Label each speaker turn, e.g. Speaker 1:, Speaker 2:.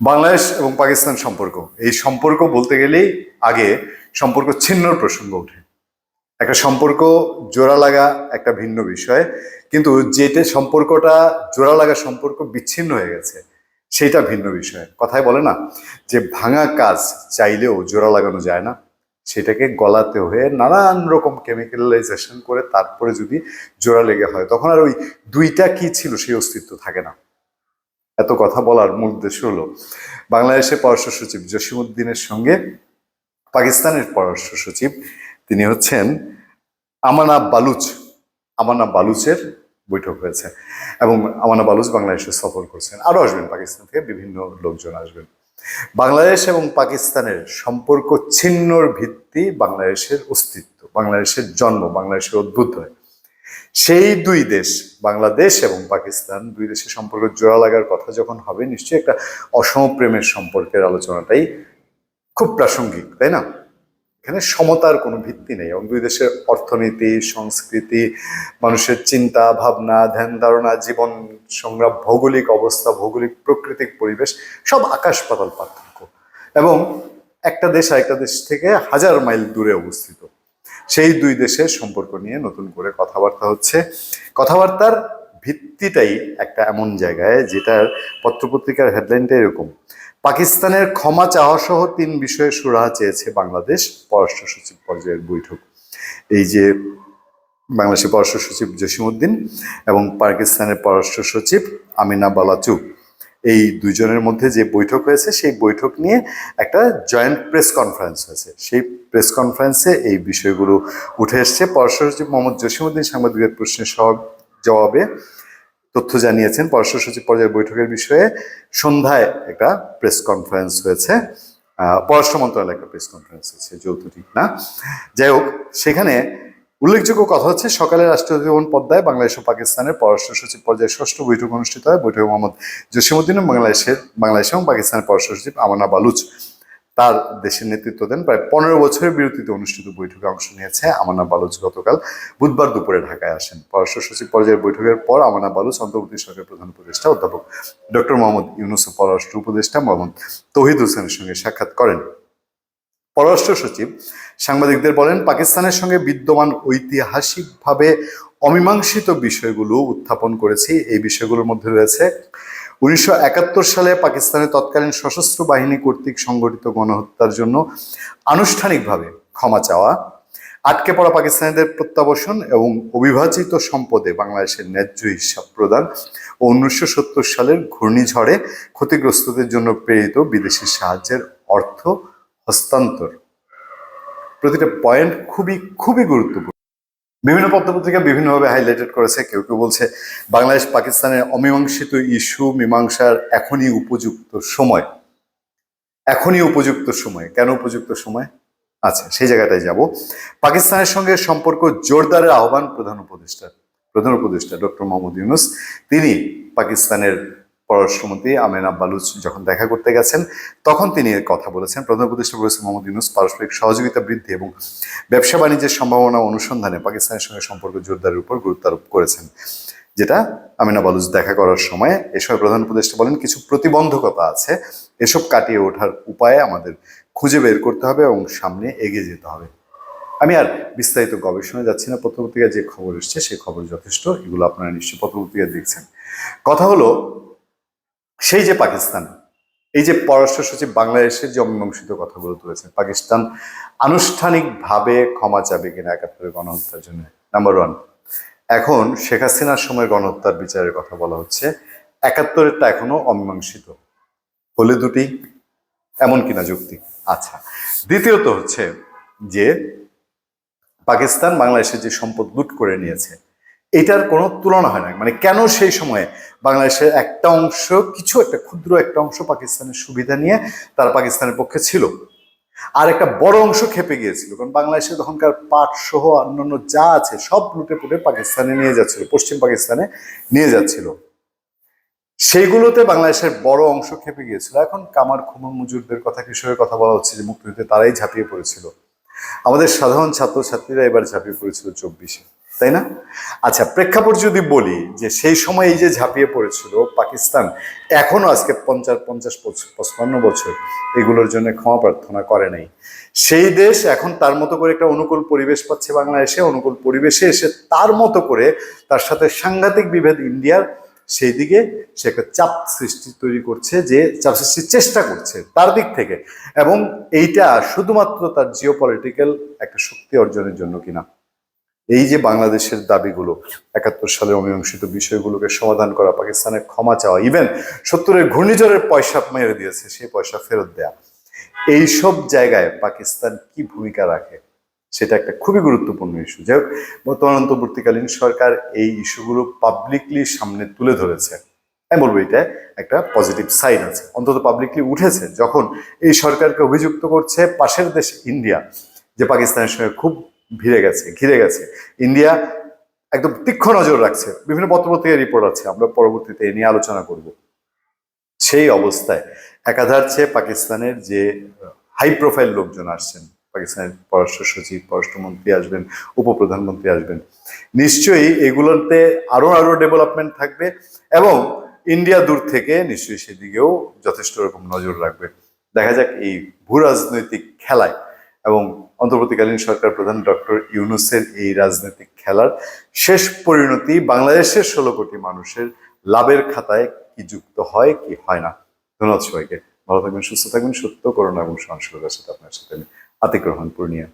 Speaker 1: বাংলাদেশ এবং পাকিস্তান সম্পর্ক। এই সম্পর্ক বলতে গেলেই আগে সম্পর্ক ছিন্নর প্রসঙ্গ ওঠে। একটা সম্পর্ক জোড়া লাগা একটা ভিন্ন বিষয়, কিন্তু যেটা সম্পর্কটা জোড়া লাগা সম্পর্ক বিচ্ছিন্ন হয়ে গেছে, সেটা ভিন্ন বিষয়। কথায় বলে না যে ভাঙা কাজ চাইলেও জোড়া লাগানো যায় না। সেটাকে গলাতে হয়ে নানান রকম কেমিক্যালাইজেশন করে তারপরে যদি জোড়া লেগে হয়, তখন আর ওই দুইটা কি ছিল সেই অস্তিত্ব থাকে না। এত কথা বলার মূল উদ্দেশ্য হলো বাংলাদেশের পররাষ্ট্র সচিব জসিমুদ্দিনের সঙ্গে পাকিস্তানের পররাষ্ট্র সচিব, তিনি হচ্ছেন আমানা বালুচ। আমানা বালুচের বৈঠক হয়েছে এবং আমানা বালুচ বাংলাদেশে সফর করছেন। আরও আসবেন পাকিস্তান থেকে, বিভিন্ন লোকজন আসবেন। বাংলাদেশ এবং পাকিস্তানের সম্পর্ক ছিন্নর ভিত্তি বাংলাদেশের অস্তিত্ব, বাংলাদেশের জন্ম, বাংলাদেশের উদ্ভূত হয় সেই দুই দেশ, বাংলাদেশ এবং পাকিস্তান, দুই দেশের সম্পর্ক জোড়া লাগার কথা যখন হবে, নিশ্চয়ই একটা অসম প্রেমের সম্পর্কের আলোচনাটাই খুব প্রাসঙ্গিক, তাই না? এখানে সমতার কোনো ভিত্তি নেই এবং দুই দেশের অর্থনীতি, সংস্কৃতি, মানুষের চিন্তা, ভাবনা, ধ্যান ধারণা, জীবন সংগ্রাম, ভৌগোলিক অবস্থা, ভৌগোলিক প্রাকৃতিক পরিবেশ, সব আকাশ পাতাল পার্থক্য। এবং একটা দেশ আরেকটা দেশ থেকে হাজার মাইল দূরে অবস্থিত। সেই দুই দেশের সম্পর্ক নিয়ে নতুন করে কথাবার্তা হচ্ছে। কথাবার্তার ভিত্তিটাই একটা এমন জায়গায় যেটার পত্রপত্রিকার হেডলাইনটা এরকম। পাকিস্তানের ক্ষমা চাওয়া সহ তিন বিষয়ে সুরাহা চেয়েছে বাংলাদেশ পররাষ্ট্র সচিব পর্যায়ের বৈঠক। এই যে বাংলাদেশের পররাষ্ট্র সচিব জসিমউদ্দিন এবং পাকিস্তানের পররাষ্ট্র সচিব আমিনা বালাচু। এই দুজনের মধ্যে যে বৈঠক হয়েছে, সেই বৈঠক নিয়ে একটা জয়েন্ট প্রেস কনফারেন্স হয়েছে। সেই প্রেস কনফারেন্সে এই বিষয়গুলো উঠে এসছে। পররাষ্ট্র সচিব মোহাম্মদ জসিমউদ্দিন সাংবাদিকদের প্রশ্নের সব জবাবে তথ্য জানিয়েছেন পররাষ্ট্র সচিব পর্যায়ের বৈঠকের বিষয়ে সন্ধ্যায় একটা প্রেস কনফারেন্স হয়েছে। পররাষ্ট্র মন্ত্রণালয়ে একটা প্রেস কনফারেন্স হয়েছে, যৌথ ঠিক না? যাই হোক, সেখানে উল্লেখযোগ্য কথা হচ্ছে, সকালে রাষ্ট্রপতি ভবন পদ্মায় বাংলাদেশ ও পাকিস্তানের পররাষ্ট্র সচিব পর্যায়ে ষষ্ঠ বৈঠক অনুষ্ঠিত হয়। বৈঠকে মোহাম্মদ জসিমুদ্দিন বাংলাদেশের, বাংলাদেশ এবং পাকিস্তানের পররাষ্ট্র সচিব আমানা বালুচ তার দেশের নেতৃত্ব দেন। প্রায় পনেরো বছরের বিরতিতে অনুষ্ঠিত বৈঠকে অংশ নিয়েছে আমানা বালুচ গতকাল বুধবার দুপুরে ঢাকায় আসেন। পররাষ্ট্র সচিব পর্যায়ের বৈঠকের পর আমানা বালুচ অন্তর্বর্তী সরকারের প্রধান উপদেষ্টা অধ্যাপক ডক্টর মোহাম্মদ ইউনুস পররাষ্ট্র উপদেষ্টা মোহাম্মদ তহিদ হোসেনের সঙ্গে সাক্ষাৎ করেন। পররাষ্ট্র সচিব, সাংবাদিকদের বলেন, পাকিস্তানের সঙ্গে বিদ্যমান ঐতিহাসিকভাবে অমীমাংসিত বিষয়গুলো উত্থাপন করেছি। এই বিষয়গুলোর মধ্যে রয়েছে, উনিশশো একাত্তর সালে পাকিস্তানের তৎকালীন সশস্ত্র বাহিনী কর্তৃক সংগঠিত গণহত্যার জন্য আনুষ্ঠানিকভাবে ক্ষমা চাওয়া, আটকে পড়া পাকিস্তানিদের প্রত্যাবর্ষণ এবং অবিভাজিত সম্পদে বাংলাদেশের ন্যায্য হিসাব প্রদান ও উনিশশো সত্তর সালের ঘূর্ণিঝড়ে ক্ষতিগ্রস্তদের জন্য প্রেরিত বিদেশি সাহায্যের অর্থ হস্তান্তর। প্রতিটা পয়েন্ট খুবই খুবই গুরুত্বপূর্ণ। বিভিন্ন পত্রপত্রিকা বিভিন্নভাবে হাইলাইটেড করেছে। কেউ কেউ বলছে, বাংলাদেশ পাকিস্তানের অমীমাংসিত ইস্যু, মীমাংসার এখনই উপযুক্ত সময়। এখনই উপযুক্ত সময়। কেন উপযুক্ত সময়? আচ্ছা সেই জায়গাটায় যাব। পাকিস্তানের সঙ্গে সম্পর্ক জোরদারের আহ্বান প্রধান উপদেষ্টা প্রধান উপদেষ্টা ডক্টর মোহাম্মদ ইউনুস। তিনি পাকিস্তানের পররাষ্ট্রমন্ত্রী আমেনা বালুচ যখন দেখা করতে গেছেন, তখন তিনি এর কথা বলেছেন। প্রধান উপদেষ্টা বলেছেন মোহাম্মদ ইউনুস পারস্পরিক সহযোগিতা বৃদ্ধি এবং ব্যবসা বাণিজ্যের সম্ভাবনা অনুসন্ধানে পাকিস্তানের সঙ্গে সম্পর্ক জোরদারের উপর গুরুত্ব আরোপ করেছেন। যেটা আমিনা বালুচ দেখা করার সময় এ সময় প্রধান উপদেষ্টা বলেন, কিছু প্রতিবন্ধকতা আছে। এসব কাটিয়ে ওঠার উপায় আমাদের খুঁজে বের করতে হবে এবং সামনে এগিয়ে যেতে হবে। আমি আর বিস্তারিত গবেষণায় যাচ্ছি না, পত্রপত্রিকায় যে খবর এসছে সেই খবর যথেষ্ট, এগুলো আপনারা নিশ্চয়ই পত্রপত্রিকায় দেখছেন। কথা হলো সেই যে পাকিস্তান, এই যে পররাষ্ট্র সচিব বাংলাদেশের যে অমীমাংসিত কথাগুলো তুলেছেন, পাকিস্তান আনুষ্ঠানিকভাবে ক্ষমা চাবে কিনা একাত্তরের গণহত্যার জন্য। নাম্বার ওয়ান এখন শেখ হাসিনার সময় গণহত্যার বিচারের কথা বলা হচ্ছে। একাত্তরেরটা এখনও অমীমাংসিত। হলে দুটি, এমন কিনা যুক্তি। আচ্ছা দ্বিতীয়ত হচ্ছে যে পাকিস্তান বাংলাদেশের যে সম্পদ লুট করে নিয়েছে এটার কোনো তুলনা হয় না। মানে কেন সেই সময়ে বাংলাদেশের একটা অংশ, কিছু একটা ক্ষুদ্র একটা অংশ পাকিস্তানের সুবিধা নিয়ে তারা পাকিস্তানের পক্ষে ছিল। আর একটা বড় অংশ খেপে গিয়েছিল। কারণ বাংলাদেশে তখনকার পাট সহ অন্যান্য যা আছে, সব লুটে পুটে পাকিস্তানে নিয়ে যাচ্ছিল, পশ্চিম পাকিস্তানে নিয়ে যাচ্ছিল। সেইগুলোতে বাংলাদেশের বড় অংশ খেপে গিয়েছিল। এখন কামার, খুমর, মুজুরদের কথা কৃষকের কথা বলা হচ্ছে যে মুক্তিযুদ্ধে তারাই ঝাঁপিয়ে পড়েছিল। আমাদের সাধারণ ছাত্রছাত্রীরা এবার ঝাঁপিয়ে পড়েছিল চব্বিশে। তাই না? আচ্ছা প্রেক্ষাপট যদি বলি যে সেই সময় এই যে ঝাঁপিয়ে পড়েছিল পাকিস্তান, এখনও আজকে পঞ্চাশ পঞ্চাশ পঁচপান্ন বছর এগুলোর জন্য ক্ষমা প্রার্থনা করে নাই। সেই দেশ এখন তার মতো করে একটা অনুকূল পরিবেশ পাচ্ছে বাংলাদেশে, অনুকূল পরিবেশে এসে তার মতো করে তার সাথে সাংঘাতিক বিভেদ ইন্ডিয়ার সেই দিকে সে একটা চাপ সৃষ্টি তৈরি করছে যে, চাপ সৃষ্টির চেষ্টা করছে তার দিক থেকে। এবং এইটা শুধুমাত্র তার জিও পলিটিক্যাল একটা শক্তি অর্জনের জন্য কিনা। এই যে বাংলাদেশের দাবিগুলো, একাত্তর সালে অমীমাংসিত বিষয়গুলোকে সমাধান করা, পাকিস্তানের ক্ষমা চাওয়া ইভেন সত্তরের ঘূর্ণিঝড়ের পয়সা মেরে দিয়েছে সেই পয়সা ফেরত দেয়া। এই সব জায়গায় পাকিস্তান কি ভূমিকা রাখে, সেটা একটা খুবই গুরুত্বপূর্ণ ইস্যু যাই হোক, বর্তমান অন্তর্বর্তীকালীন সরকার এই ইস্যুগুলো পাবলিকলি সামনে তুলে ধরেছে। আমি বলব এটা একটা পজিটিভ সাইড আছে। অন্তত পাবলিকলি উঠেছে, যখন এই সরকারকে অভিযুক্ত করছে পাশের দেশ ইন্ডিয়া, যে পাকিস্তানের সঙ্গে খুব ভিড়ে গেছে, ঘিরে গেছে। ইন্ডিয়া একদম তীক্ষ্ণ নজর রাখছে। বিভিন্ন পত্রপত্রিকায় রিপোর্ট আছে, আমরা পরবর্তীতে এ নিয়ে আলোচনা করব। সেই অবস্থায় একাধার চেয়ে পাকিস্তানের যে হাই প্রোফাইল লোকজন আসছেন, পাকিস্তানের পররাষ্ট্র সচিব, পররাষ্ট্রমন্ত্রী আসবেন, উপপ্রধানমন্ত্রী আসবেন, নিশ্চয়ই এগুলোতে আরও আরও ডেভেলপমেন্ট থাকবে এবং ইন্ডিয়া দূর থেকে নিশ্চয়ই সেদিকেও যথেষ্ট রকম নজর রাখবে। দেখা যাক এই ভূ রাজনৈতিক খেলায় এবং অন্তর্বর্তীকালীন সরকার প্রধান ডক্টর ইউনুসের এই রাজনৈতিক খেলার শেষ পরিণতি বাংলাদেশের ষোলো কোটি মানুষের লাভের খাতায় কি যুক্ত হয়, কি হয় না। ধন্যবাদ সবাইকে। ভালো থাকবেন, সুস্থ থাকবেন। সত্য করোনা এবং সহনশীলতার সাথে আপনার সাথে আমি আতিক রহমান, পূর্ণিয়া।